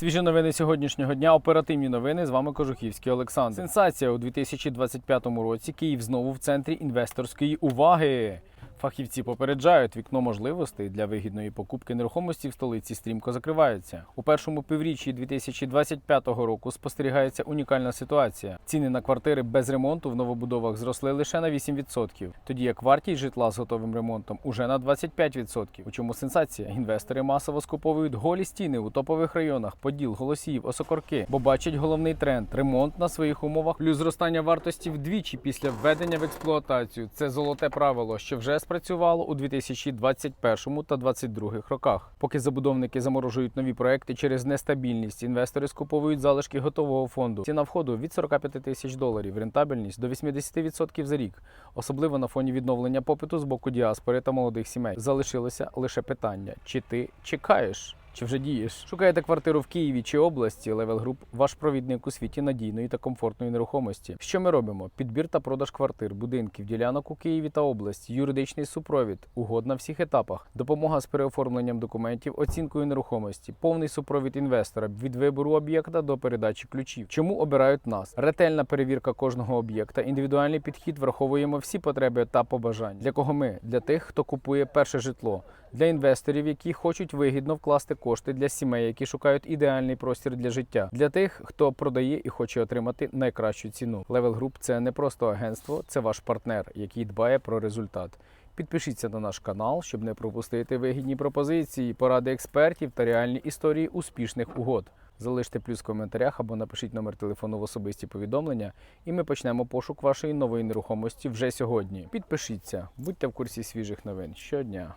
Свіжі новини сьогоднішнього дня. Оперативні новини. З вами Кожухівський Олександр. Сенсація у 2025 році. Київ знову в центрі інвесторської уваги. Фахівці попереджають, вікно можливостей для вигідної покупки нерухомості в столиці стрімко закривається. У першому півріччі 2025 року спостерігається унікальна ситуація. Ціни на квартири без ремонту в новобудовах зросли лише на 8%, тоді як вартість житла з готовим ремонтом уже на 25%. У чому сенсація? Інвестори масово скуповують голі стіни у топових районах, Поділ, Голосіїв, Осокорки, бо бачать головний тренд ремонт на своїх умовах, плюс зростання вартості вдвічі після введення в експлуатацію. Це золоте правило, що вже спрацювало у 2021 та 2022 роках. Поки забудовники заморожують нові проекти через нестабільність, інвестори скуповують залишки готового фонду. Ціна входу від 45 тисяч доларів, рентабельність до 80% за рік. Особливо на фоні відновлення попиту з боку діаспори та молодих сімей. Залишилося лише питання: чи ти чекаєш? Чи вже дієш? Шукаєте квартиру в Києві чи області? Level Group – ваш провідник у світі надійної та комфортної нерухомості. Що ми робимо? Підбір та продаж квартир, будинків, ділянок у Києві та області, юридичний супровід, угод на всіх етапах, допомога з переоформленням документів, оцінкою нерухомості, повний супровід інвестора від вибору об'єкта до передачі ключів. Чому обирають нас? Ретельна перевірка кожного об'єкта, індивідуальний підхід, враховуємо всі потреби та побажання. Для кого ми? Для тих, хто купує перше житло, для інвесторів, які хочуть вигідно вкласти кошти для сімей, які шукають ідеальний простір для життя, для тих, хто продає і хоче отримати найкращу ціну. Level Group – це не просто агентство, це ваш партнер, який дбає про результат. Підпишіться на наш канал, щоб не пропустити вигідні пропозиції, поради експертів та реальні історії успішних угод. Залиште плюс в коментарях або напишіть номер телефону в особисті повідомлення, і ми почнемо пошук вашої нової нерухомості вже сьогодні. Підпишіться, будьте в курсі свіжих новин щодня.